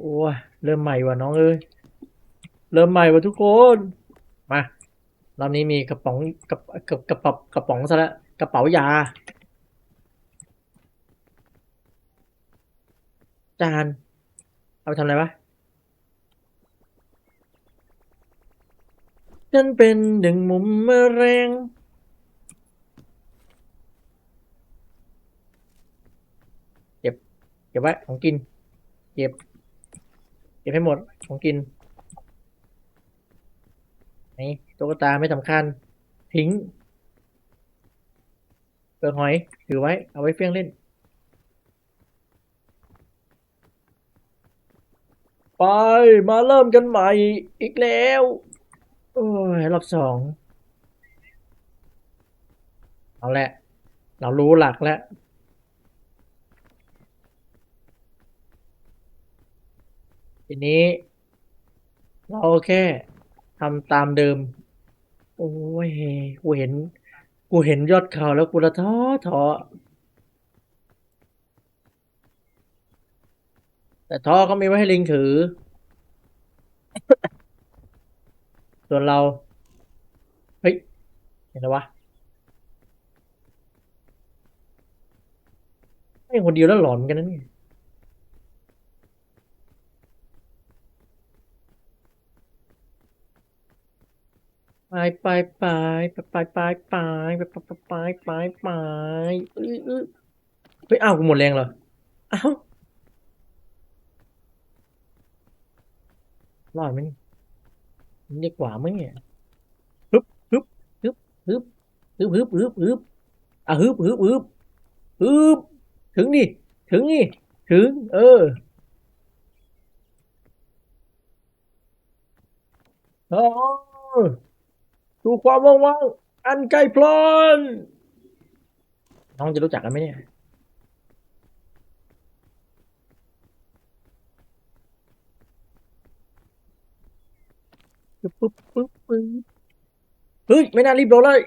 โอ้ยเริ่มใหม่ว่ะน้องเอ้ยเริ่มใหม่ว่ะทุกคนมารอบนี้มีกระป๋องกระกระกระป๋องกระป๋องซะแล้วกระเป๋ายา จาน เอาไปทำอะไรวะฉันเป็นหนึ่งมุมแมลงเก็บเก็บไว้ของกิน เก็บ เก็บให้หมดของกินนี่ตุ๊กตาไม่สำคัญ ทิ้งเปลือกหอย ถือไว้ เอาไว้เฟี้ยงเล่นไปมาเริ่มกันใหม่อีกแล้ว โอ้ยรอบสอง เอาแหละ เรารู้หลักแล้ว ทีนี้ เราแค่ทำตามเดิม โอ้ยกูเห็น กูเห็นยอดเขาวแล้วกูละท้อท้อแต่ท้อก็มีไว้ให้ลิงถือ ส่วนเรา เฮ้ย เห็นแล้ววะไม่คนเดียวแล้วหลอนเหมือนกันนะเนี่ยไป ไปไปไปไปไปไปไปไปไปไปไปอื้ออื้อเฮ้ยอ้าวกูหมดแรงเหรออ้าวรอดไหมนี่มันดีกว่ามั้งเนี่ยฮึบฮึบฮึบฮึบฮึบฮึบฮึบฮึบอะฮึบฮึบฮึบฮึบถึงดิถึงนี่ถึง เอออ๋อ สู่ความว่างๆ อันไกลพลนน้องจะรู้จักกันไหมเนี่ยปึ๊บปึ๊บปึ๊บปึ๊บเฮ้ย ไม่น่ารีบโดนเลย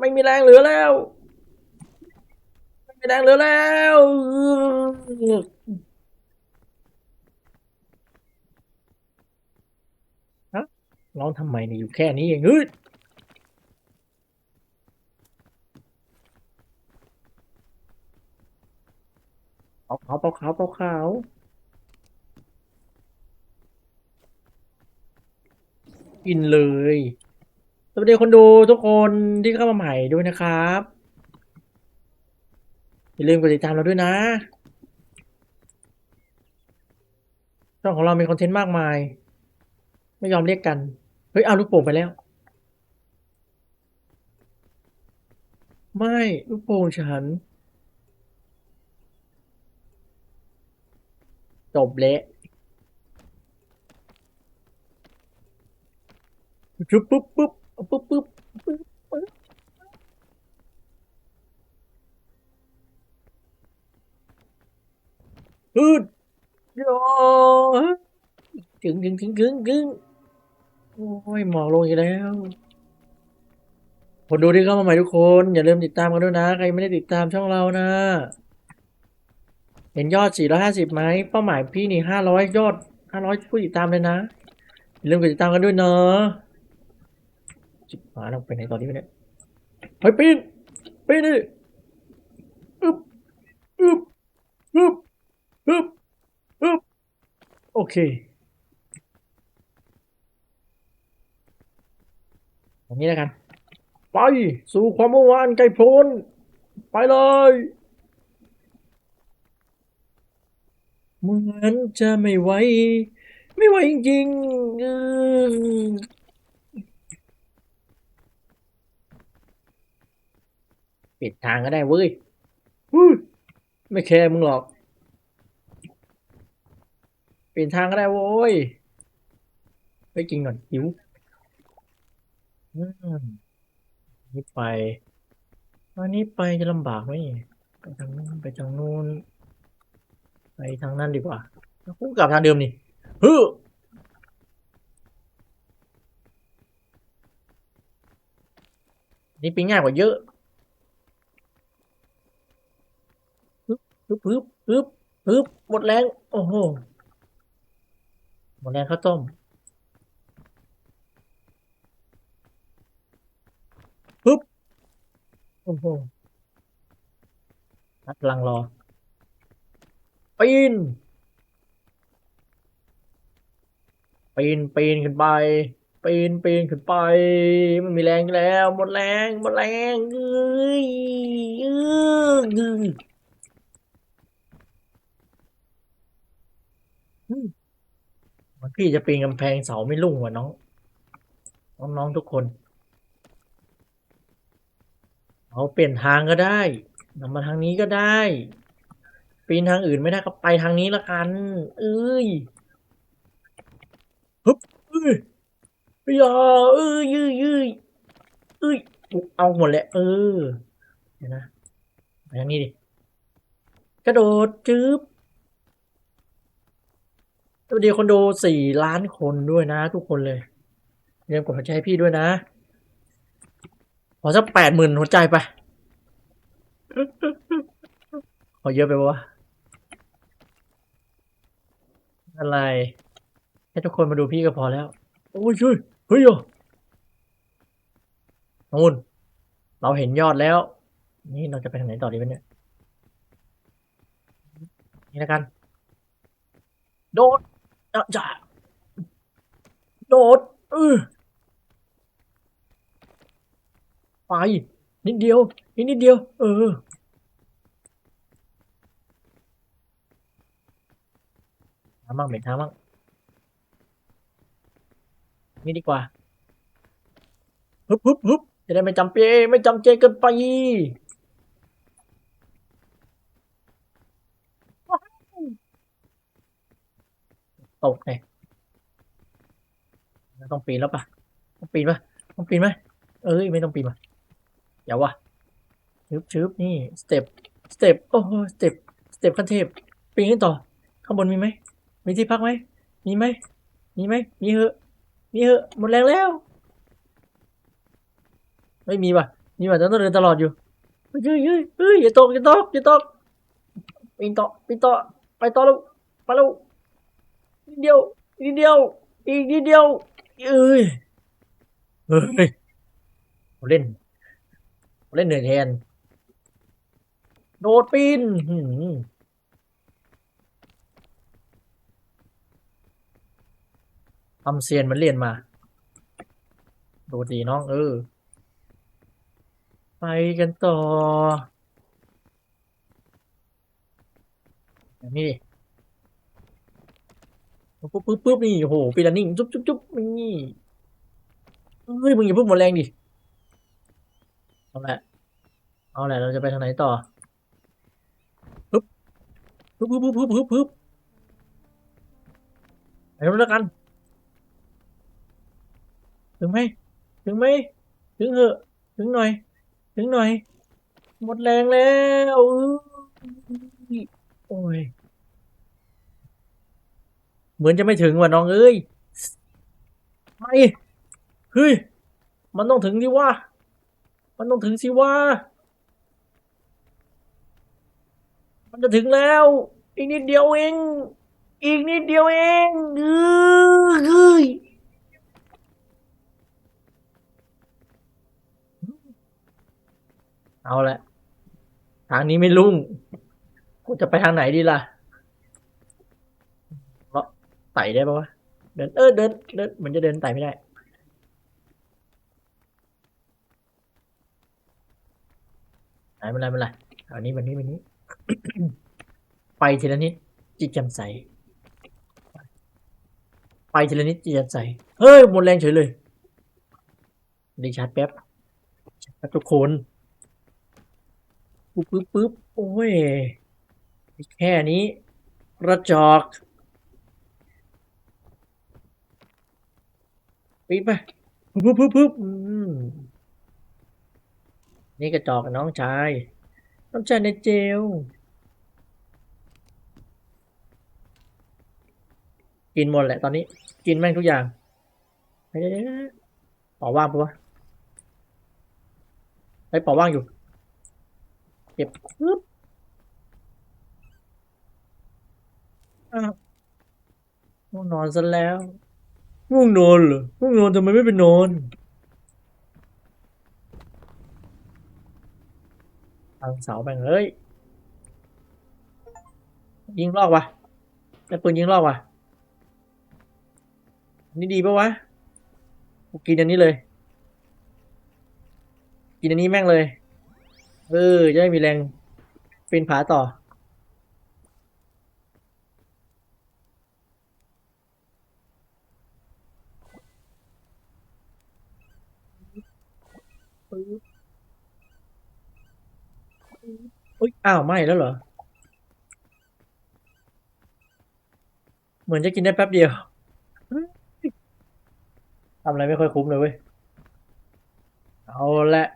ไม่มีแรงเหลือแล้ว ไม่มีแรงเหลือแล้วฮะร้องทำไมเนี่ยอยู่แค่นี้เองเฮ้ยาขาวเปาขาวเปาขาวกินเลย สวัสดีคนดูทุกคนที่เข้ามาใหม่ด้วยนะครับ อย่าลืมกดติดตามเราด้วยนะ ช่องของเรามีคอนเทนต์มากมาย ไม่ยอมเรียกกัน เฮ้ย เอาลูกโป่งไปแล้ว ไม่ ลูกโป่งฉัน จบเละปุ๊บปุ๊บปุ๊บปุ๊บปุ๊บปุ๊บปุ๊บฮึดโยถึงถึงถึงถึงถึงโอ้ยหมอกลงอีกแล้วคนดูที่เข้ามาใหม่ทุกคน อย่าลืมติดตามกันด้วยนะ ใครไม่ได้ติดตามช่องเรานะ เห็นยอด 450 ไหม เป้าหมายพี่นี่ 500 ยอด 500 ผู้ติดตามเลยนะอย่าลืมกดติดตามกันด้วยเนาะจิบหมาเราไปไหนตอนนี้เนี่ยเฮ้ยปีนปีนดิอึบอึบอึบอึบอึบโอเคอย่างนี้แล้วกัน ไป สู่ความเมื่อวานไกลโพ้นไปเลย เหมือนจะไม่ไหว ไม่ไหวจริงๆปิดทางก็ได้เว้ย ไม่แคร์มึงหรอกเปิดทางก็ได้โว้ย ไปกินก่อนหิวอืมนี่ไปวันนี้ไปจะลำบากไหมไปทางนู้นไปทางนู้น ทางนั้นดีกว่ากูกลับทางเดิมนี่ฮึนี่ปีง่ายกว่าเยอะฮึบฮึบฮึบฮึบหมดแรงโอ้โหหมดแรงข้าวต้มปึ๊บโอ้โหนัดพลังรอ ปีน ปีนปีนขึ้นไป ปีนปีนขึ้นไปไม่มีแรงแล้ว หมดแรงหมดแรงเอ้ยเอ้ยเอยมันพี่จะปีนกำแพงเสาไม่รุ่งว่ะน้อง น้องๆทุกคน เอาเปลี่ยนทางก็ได้นำมาทางนี้ก็ได้ ปีนทางอื่นไม่ได้ก็ไปทางนี้ละกัน เอ้ยฮึบเอ้ยอย่าเอ้ยยืยยืยเอ้ยเอาหมดแหละเออเดี๋ยวนะไปทางนี้ดิกระโดดจึ๊บสวัสดีคนดูสี่ล้านคนด้วยนะ ทุกคนเลยเรียมกดหัวใจให้พี่ด้วยนะ ขอสักแปดหมื่นหัวใจไป ขอเยอะไปปะวะ อะไร ให้ทุกคนมาดูพี่ก็พอแล้ว โอ้ยช่วยเฮ้ยโยนูนเราเห็นยอดแล้ว นี่เราจะไปทางไหนต่อดีวะเนี่ย นี่แล้วกัน โดดจ้าโดดเออไปนิดเดียวอีกนิดเดียว เออ ทำบ้างเบ็ดทำบ้างนี่ดีกว่าฮึบฮึบฮึบจะได้ไม่จำเจไม่จำเจเกินไปตกไงต้องปีนแล้วปะต้องปีนปะต้องปีนไหมเอ้ยไม่ต้องปีนมาอย่าวะชึบชึบนี่สเต็ปสเต็ปโอ้โหสเต็ปสเต็ปขั้นเทพปีนขึ้นต่อ ข้างบนมีไหม มีที่พักไหม มีไหม มีไหม มีเหอะ มีเหอะ หมดแรงแล้ว ไม่มีว่ะ มีว่ะแต่ต้องเดินตลอดอยู่เฮ้ยเฮ้ยเฮ้ยอย่าตกอย่าตกอย่าตกปีนต่อปีนต่อไปต่อแล้วไปแล้วนิดเดียวนิดเดียว อีกนิดเดียวเอ้ยเฮ้ยผมเล่นผมเล่นเหนื่อยแทนโดดปีนหืม ทำเซียนมันเรียนมา ดูดีน้อง เออ ไปกันต่อ นี้ดิปุ๊บปุ๊บปุ๊บนี่โอ้โหปีละนิ่งจุ๊บจุ๊บจุ๊บนี่เฮ้ยมึงอย่าเพิ่งหมดแรงดิเอาละเอาละเราจะไปทางไหนต่อปึ๊บปึ๊บปึ๊บปึ๊บปึ๊บปึ๊บไปดูแล้วกัน ถึงไหมถึงไหมถึงเหอะถึงหน่อย ถึงหน่อย หมดแรงแล้วโอ้ยเหมือนจะไม่ถึงว่ะน้องเอ้ยไม่เฮ้ยมันต้องถึงดิว่า มันต้องถึงสิว่า มันจะถึงแล้ว อีกนิดเดียวเอง อีกนิดเดียวเองเฮ้ย เอาละทางนี้ไม่รุ่ง กูจะไปทางไหนดีล่ะเพราะไต่ได้ปะวะ เดิน เออเดินเดินเหมือนจะเดินไต่ไม่ได้ ไหนม่เป็นไรไม่เป็นไรเอานี้วันนี้วันนี้ ไปทีละนิด จิตแจ่มใส ไปทีละนิดจิตแจ่มใส เฮ้ยหมดแรงเฉยเลย ดีชาร์จแป๊บทุกคน ปึ๊บปึ๊บปึ๊บโอ้ย แค่นี้กระจอกปิดไปปึ๊บปึ๊บปึ๊บนี่กระจอกน้องชาย น้องชายในเจลกินหมดแหละตอนนี้ กินแม่งทุกอย่างเดี๋ยวๆๆปอว่างปะวะไอ้ปอว่างอยู่ เก็บปึ๊บง่วงนอนซะแล้วง่วงนอนเหรอง่วงนอนทำไมไม่ไปนอนทางเสาแบ่งเอ้ยยิงลอกวะได้ปืนยิงลอกวะนนี่ดีปะวะกูกินอันนี้เลย กินอันนี้แม่งเลย เออ จะได้มีแรงปีนผาต่อ อุ๊ย อ้าวไม่แล้วเหรอ เหมือนจะกินได้แป๊บเดียว ทำอะไรไม่ค่อยคุ้มเลยเว้ย เอาละ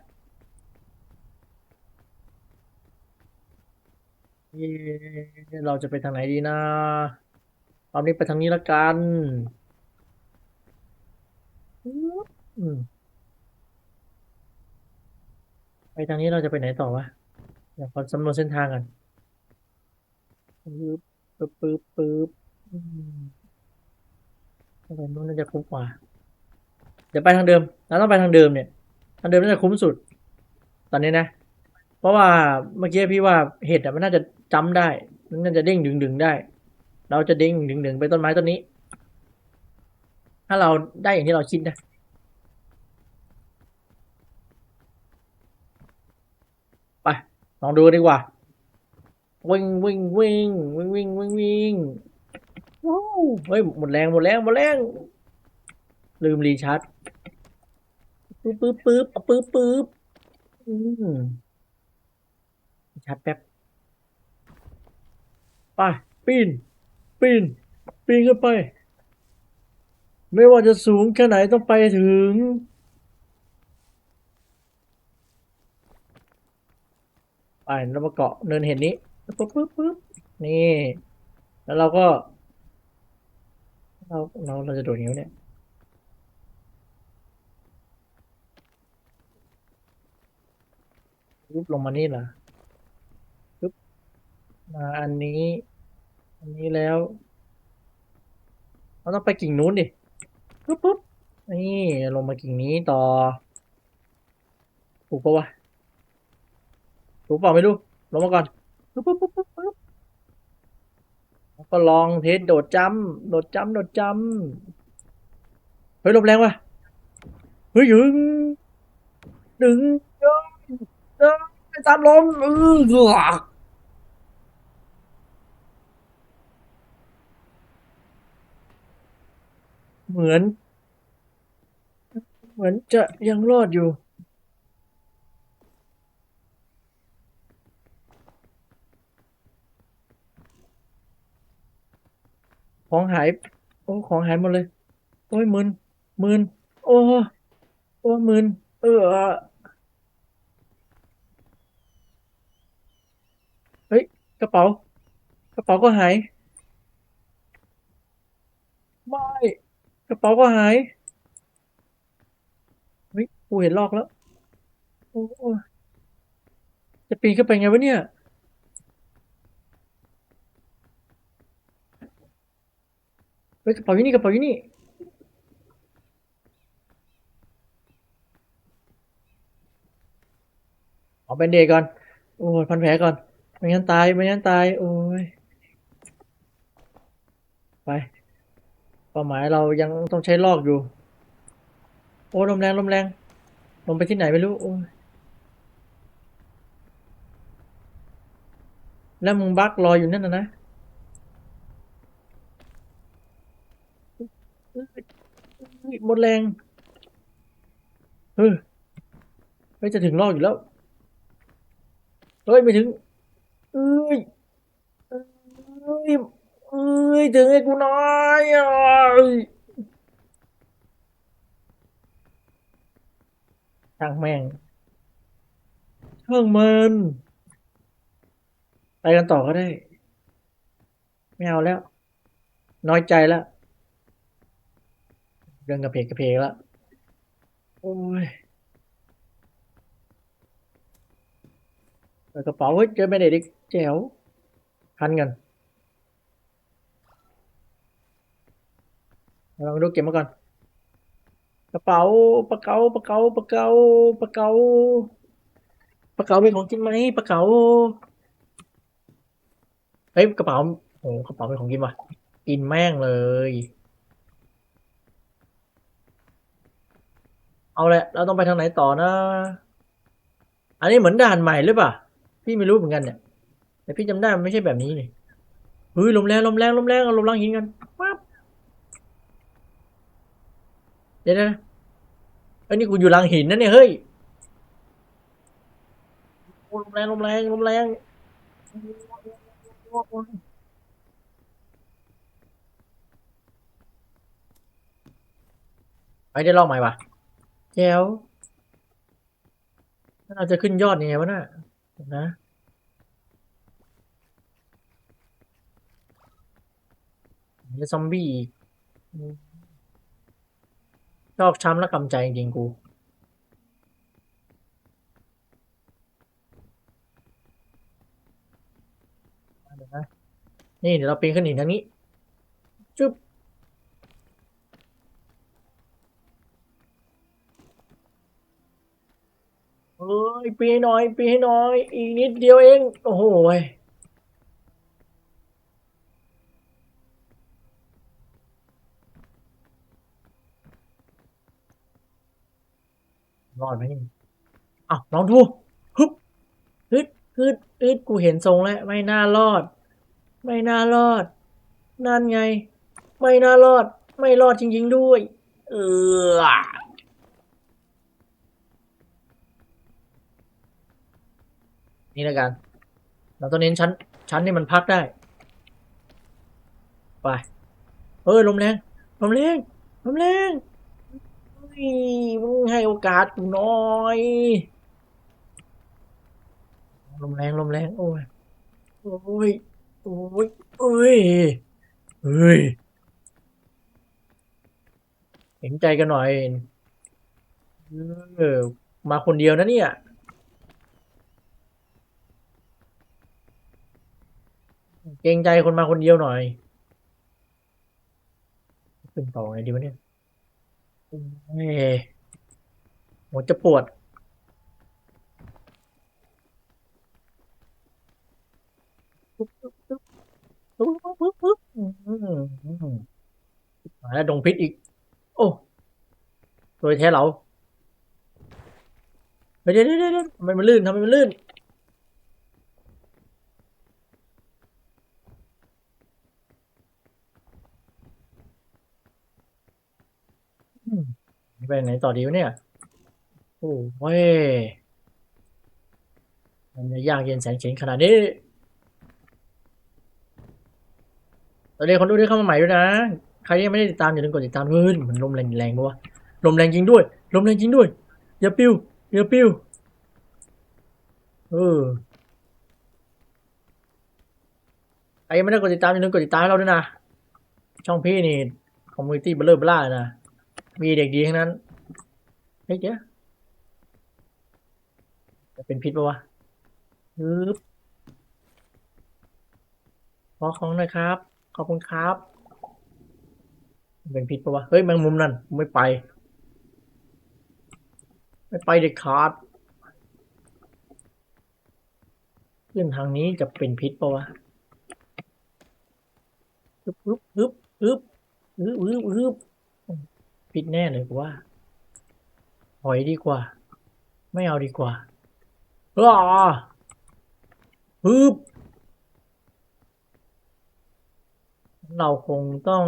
เราจะไปทางไหนดีนะรอบนี้ไปทางนี้ละกันไปทางนี้เราจะไปไหนต่อวะเดี๋ยวขอสำรวจเส้นทางกันปึ๊บปึ๊บปึ๊บปึ๊บอืมไปทางนู้นน่าจะคุ้มกว่า เดี๋ยวไปทางเดิมเราต้องไปทางเดิมเนี่ย ทางเดิมน่าจะคุ้มสุด ตอนนี้นะ เพราะว่าเมื่อกี้พี่ว่าเห็ดอะมันน่าจะ จำได้มันน่าจะเด้งดึงดึงได้ เราจะเด้งดึงดึงไปต้นไม้ต้นนี้ ถ้าเราได้อย่างที่เราคิดนะไปลองดูดีกว่า วิ่งวิ่งวิ่งวิ่งวิ่งวิ่งวิ่งว้าวเฮ้ยหมดแรงหมดแรงหมดแรงลืมรีชาร์จปึ๊บปึ๊บปึ๊บปึ๊บปึ๊บอืมชาร์จแป๊บ ไป ปีน ปีน ปีนขึ้นไป ไม่ว่าจะสูงแค่ไหนต้องไปถึง ไปแล้วมาเกาะเนินเห็นนี้ปึ๊บปึ๊บปึ๊บนี่ แล้วเราก็ เราเราเราจะโดดนิ้วเนี่ยปึ๊บลงมานี่เหรอ มาอันนี้ อันนี้แล้ว เราต้องไปกิ่งนู้นดิปึ๊บปึ๊บนี่ลงมากิ่งนี้ต่อถูกปะวะถูกเปล่าไม่รู้ลงมาก่อนปึ๊บปึ๊บปึ๊บปึ๊บแล้วก็ลองเทสโดดจำโดดจำโดดจำเฮ้ยลมแรงว่ะเฮ้ยดึงดึงดึงดึงไปตามลมเออ เหมือน เหมือนจะยังรอดอยู่ ของหาย โอ้ ของหายหมดเลย โอ้ยมึนมึนโอ้ โอ้มึนเออเฮ้ย กระเป๋า กระเป๋าก็หาย ไม่ กระเป๋าก็หายเฮ้ยกูเห็นลอกแล้วโอ้โอจะปีนขึ้นไปไงวะเนี่ยเฮ้ยกระเป๋าอยู่นี่กระเป๋าอยู่นี่เอาแบนเดดก่อน โอ้ยพันแผลก่อนไม่งั้นตายไม่งั้นตาย โอ้ย ไป เป้าหมายเรายังต้องใช้ลอกอยู่ โอ้ลมแรงลมแรงลมไปที่ไหนไม่รู้โอ้ยแล้วมึงบักรออยู่นั่นนะนะหมดแรงเฮ้ยเฮ้ยจะถึงลอกอยู่แล้ว เฮ้ย ไม่ถึงเอ้ยเอ้ย อ้ยถึงให้กูน่อยอะช่างแม่งช่างมันไปกันต่อก็ได้ ไม่เอาแล้ว น้อยใจแล้วเรื่องกระเพกกระเพกแล้วโอ้ยกระเป๋าเฮ้ยเจอแบนเดดอีกแจ๋วพันกัน ลองดูเก็บมาก่อน กระเป๋าปะเก๋าปะเก๋าปะเก๋าปะเก๋าปะเก๋าเป็นของกินไหมปะเก๋าเฮ้ยกระเป๋าโอ้กระเป๋าเป็นของกินว่ะกินแม่งเลย เอาแหละ เราต้องไปทางไหนต่อนะ อันนี้เหมือนด่านใหม่หรือเปล่าพี่ไม่รู้เหมือนกันเนี่ยแต่พี่จำได้มันไม่ใช่แบบนี้นี่เฮ้ยลมแรงลมแรงลมแรงเอาลมแรงหินกันปั๊บ เดี๋ยวนะเอ้ยนี่กูอยู่หลังหินนะเนี่ยเฮ้ยลมแรงลมแรงลมแรงไปได้ลองใหม่ปะแจ๋วแล้วเราจะขึ้นยอดยังไงวะน่ะนะเดี๋ยวซอมบี้อีก ชอกช้ำและกำใจจริงกูเดี๋ยวนะนี่เดี๋ยวเราปีนขึ้นหินทางนี้จุ๊บเอ้ยปีนให้หน่อยปีนให้หน่อย อีกนิดเดียวเอง โอ้โห ยรอดไหมนี่อ้าวลองดูฮึบฮึดฮึดฮึดกูเห็นทรงแล้วไม่น่ารอด ไม่น่ารอด นั่นไง ไม่น่ารอด ไม่รอดจริง ๆด้วย เออนี่ล้วกัน เราต้องเน้นชั้น ชั้นที่มันพักได้ ไปเฮ้ยลมแรง ลมแรง ลมแรง มึงให้โอกาสกูหน่อยลมแรงลมแรงโอ้ยโอ้ยโอ้ยเอ้ยเฮ้ยเห็นใจกันหน่อยเออมาคนเดียวนะเนี่ยเกรงใจคนมาคนเดียวหน่อยขึ้นต่อไงดีวะเนี่ย หัวจะปวด มาแล้วดงพิษอีก โอ้โดยแท้เราเฮ้ยเดี๋ยวเดี๋ยวเดี๋ยวทำไมมันลื่นทำไมมันลื่น อืม ไปไหนต่อดีวะเนี่ย โอ้เว้ยมันจะยากเย็นแสนเข็ญขนาดนี้สวัสดีคนดูที่เข้ามาใหม่ด้วยนะ ใครยังไม่ได้ติดตามอย่าลืมกดติดตามเฮ้ยมันลมแรงแรงปะวะลมแรงจริงด้วย ลมแรงจริงด้วยอย่าปิ้วอย่าปิ้วเออใครยังไม่ได้กดติดตามอย่าลืมกดติดตามให้เราด้วยนะ ช่องพี่นี่คอมมูนิตี้เบลเลอร์เบล่านะ มีเด็กดีทั้งนั้นเฮ้ยเดี๋ยวจะเป็นพิษปะวะฮึบขอของหน่อยครับ ขอบคุณครับ เป็นพิษปะวะ เฮ้ยแมงมุมนั่น ไม่ไป ไม่ไปเด็ดขาดขึ้นทางนี้จะเป็นพิษปะวะฮึบฮึบฮึบฮึบฮึบฮึบฮึบ พิษแน่เลยกูว่าหอยดีกว่า ไม่เอาดีกว่าอ้าฮึบเราคงต้อง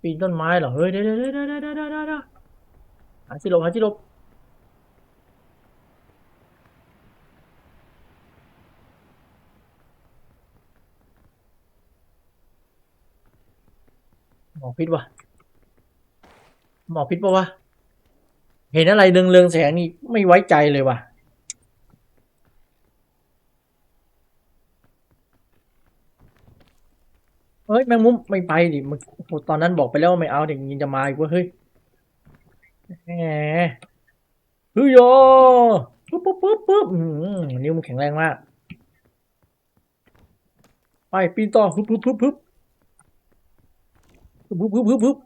ปีนต้นไม้เหรอ เฮ้ยเดี๋ยวเดี๋ยวเดี๋ยวเดี๋ยวเดี๋ยวเดี๋ยวเดี๋ยวหาที่หลบหาที่หลบหมอกพิษวะ หมอกพิษปะวะ เห็นอะไรเรืองเรืองแสงนี่ไม่ไว้ใจเลยว่ะ เฮ้ยแมงมุมไม่ไปดิมันตอนนั้นบอกไปแล้วว่าไม่เอาเด็กยินจะมาอีกว่าเฮ้ยแหมเฮ้ยโยปุ๊บปุ๊บปุ๊บปุ๊บนิ้วมันแข็งแรงมาก ไปปีนต่อปุ๊บปุ๊บปุ๊บปุ๊บปึ๊บปึ๊บปึ๊บปึ๊บ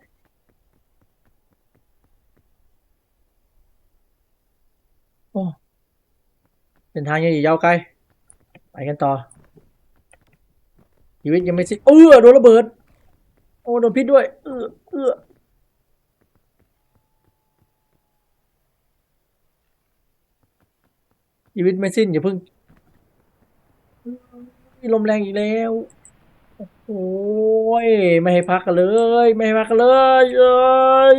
โอ้เส้นทางยังอีกยาวไกล ไปกันต่อ ชีวิตยังไม่สิ้นเออโดนระเบิด โอ้โดนพิษด้วย เออเออชีวิตไม่สิ้นอย่าเพิ่งมีลมแรงอีกแล้ว โอ้ย ไม่ให้พักกันเลย ไม่ให้พักกันเลยเอ้ย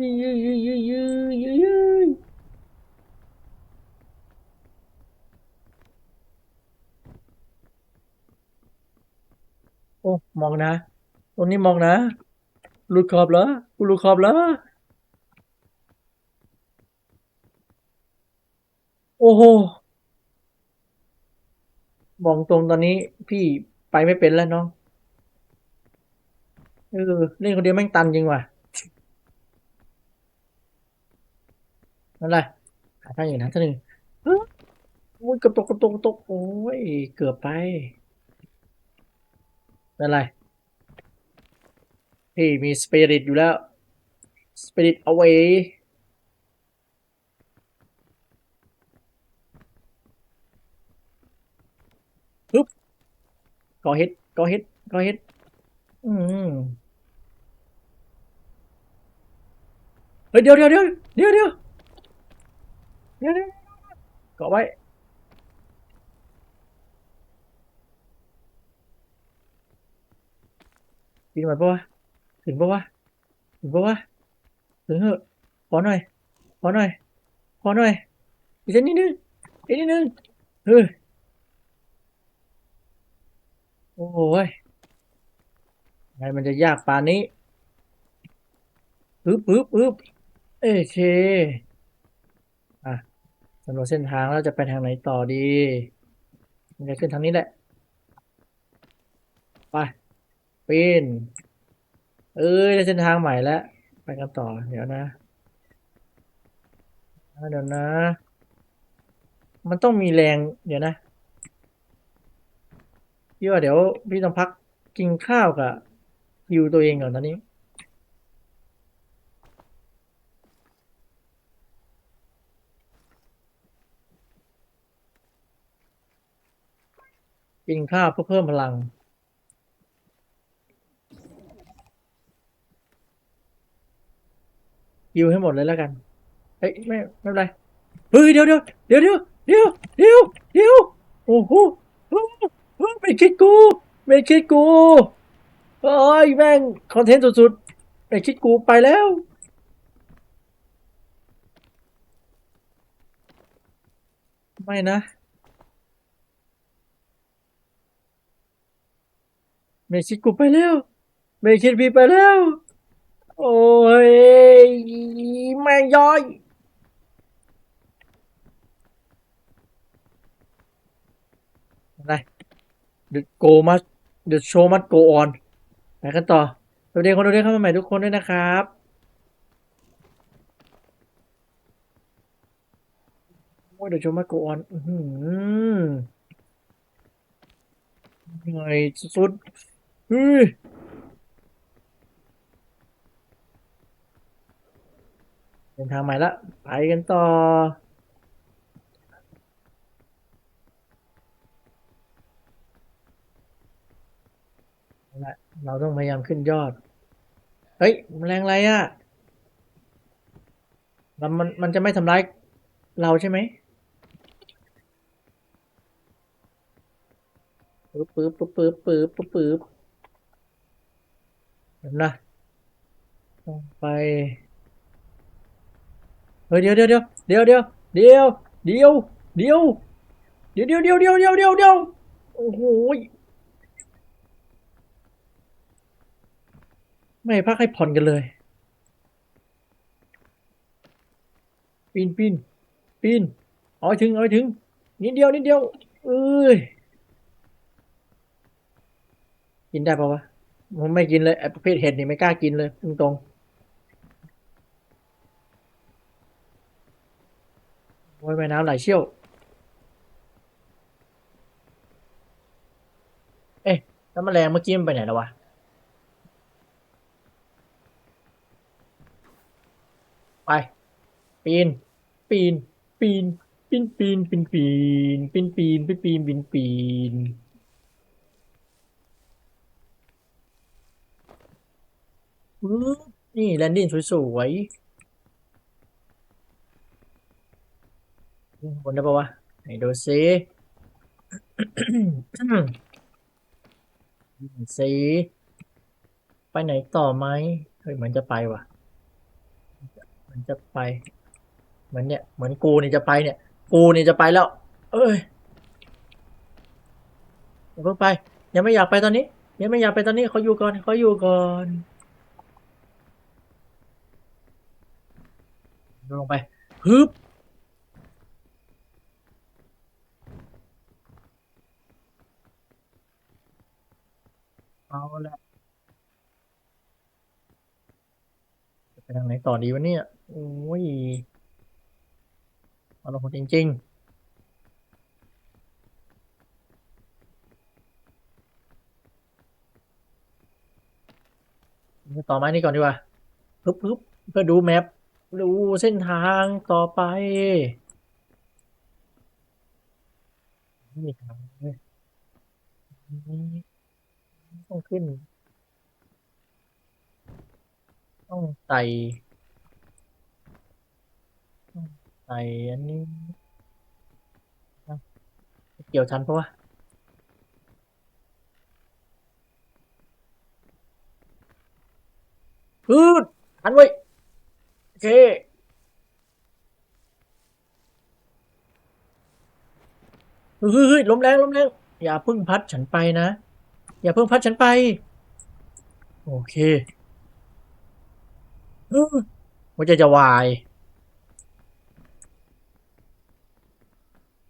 ยืยยืยยืยยืยยืยยืย โอ้ มองนะ ตรงนี้มองนะหลุดขอบเหรอกูหลุดขอบเหรอโอ้โห มองตรงตอนนี้พี่ไปไม่เป็นแล้วน้อง เออเล่นคนเดียวแม่งตันจริงว่ะนั่นแหละหาทางอยู่นะท่านหนึ่งเฮ้ยกระตกกระตกกระตกโอ้ย เกือบไป นั่นไร พี่มีสปิริตอยู่แล้วสปิริตเอาไว้ปึ๊บก่อเฮ็ดก่อเฮ็ดก่อเฮ็ดอืมเฮ้ยเดี๋ยวเดี๋ยวเดี๋ยวเดี๋ยวเดี๋ยวเดี๋ยวเดี๋ยวเกาะไว้ ปีนไหวปะวะถึงปะวะถึงปะวะถึงเหอะขอหน่อยขอหน่อยขอหน่อยอีกสักนิดนึงอีกนิดนึงเฮ้ยโอ้ยอะไงมันจะยากป่านนี้ปึ๊บปึ๊บปึ๊บโอเคอะสำรวจเส้นทางแล้วจะไปทางไหนต่อดีมันจะขึ้นทางนี้แหละ ไป ปีน เอ้ยได้เส้นทางใหม่แล้ว ไปกันต่อ เดี๋ยวนะเดี๋ยวนะ มันต้องมีแรง เดี๋ยวนะพี่ว่าเดี๋ยวพี่ต้องพักกินข้าวกับฮิวตัวเองก่อนตอนนี้ กินข้าวเพื่อเพิ่มพลัง ยิวให้หมดเลยแล้วกันเฮ้ยไม่ไม่เป็นไรเฮ้ยเดี๋ยวเดี๋ยวเดี๋ยวเดี๋ยวเดี๋ยวเดี๋ยวเดี๋ยวโอ้โหโอ้โหไม่คิดกูไม่คิดกูเอ้ยแม่งคอนเทนต์สุดๆไม่คิดกูไปแล้วไม่นะไม่คิดกูไปแล้วไม่คิดพี่ไปแล้ว โอ้ยแม่ย้อยอะไร The go must The show must go on ไปกันต่อสวัสดีคนดูด้วยเข้ามาใหม่ทุกคนด้วยนะครับโอ้ย The show must go on อื้อหือเหนื่อยสุดๆเฮ้ย เดินทางใหม่ละ ไปกันต่อ เราต้องพยายามขึ้นยอด เฮ้ยแมลงอะไรอะมันมันมันจะไม่ทำร้ายเราใช่ไหมปึ๊บปึ๊บปึ๊บปึ๊บปึ๊บปึ๊บปึ๊บเห็นนะต้องไป ฮ้ยเดี๋ยวเดี๋ยวเดี๋ยวเดี๋ยวเดี๋ยวเดี๋ยวเดี๋ยวเดี๋ยวเดี๋ยวเดี๋ยวเดี๋ยวเดี๋ยวเดี๋ยวเดี๋ยวเดี๋ยวโอ้โหไม่พักให้ผ่อนกันเลยปีนปีนปีนเอาถึงเอาถึงนิดเดียวนิดเดียวเอ้ยกินได้ปะวะผมไม่กินเลยไอประเภทเห็ดนี่ไม่กล้ากินเลยตรงๆ โอ้ยน้ำไหลเชี่ยว เอ๊ะแล้วแมลงเมื่อกี้มันไปไหนแล้ววะไป ปีน ปีน ปีน ปีน ปีน ปีน ปีน ปีน ปีน ปีน ปีน ปีน ปีน นี่แลนดิ้งสวยๆ บนได้ปะวะไหนดูซิสิไปไหนต่อไหมเฮ้ยเหมือนจะไปว่ะเหมือนจะไป เหมือนเนี่ย เหมือนกูนี่จะไปเนี่ย กูนี่จะไปแล้ว เอ้ยอย่าเพิ่งไป ยังไม่อยากไปตอนนี้ ยังไม่อยากไปตอนนี้เขาอยู่ก่อนเขาอยู่ก่อนลงไปฮึบ เอาละจะไปทางไหนต่อดีวะเนี่ย โอ้ยเอาลงจริง ๆต่อไม้นี่ก่อนดีกว่าฮึบฮึบเพื่อดูแมปดูเส้นทางต่อไปไม่มีทางเลย ต้องขึ้น ต้องไต่ต้องไต่อันนี้เกี่ยวชั้นปะวะพืดหันไว้โอเคเฮ้ยเฮ้ยลมแรงลมแรงอย่าพึ่งพัดฉันไปนะ อย่าเพิ่งพัดฉันไป โอเคมันจะจะวาย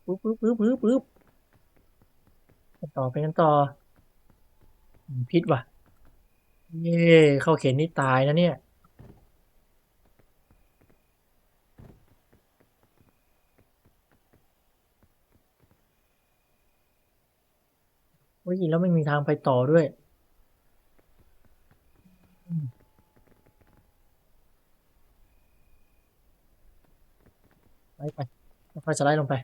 ปึ๊บปึ๊บปึ๊บปึ๊บปึ๊บไปต่อไปกันต่อ พิษว่ะ เย่เข้าเข็นนี่ตายนะเนี่ย โอ้ยแล้วไม่มีทางไปต่อด้วยอืมไปไปค่อยสไลด์ลงไป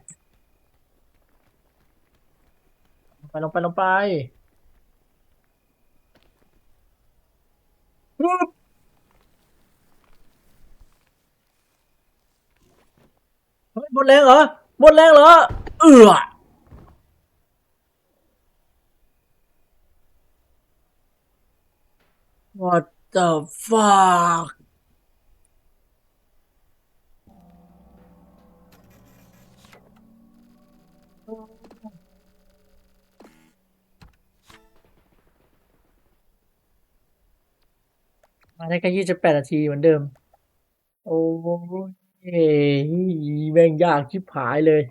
ลงไปลงไปลงไปปึ๊บเฮ้ยหมดแรงเหรอ หมดแรงเหรอ เอือ What the fuck มาได้แค่ยี่สิบแปดนาทีเหมือนเดิม โอ้ยแม่งยากชิบหายเลย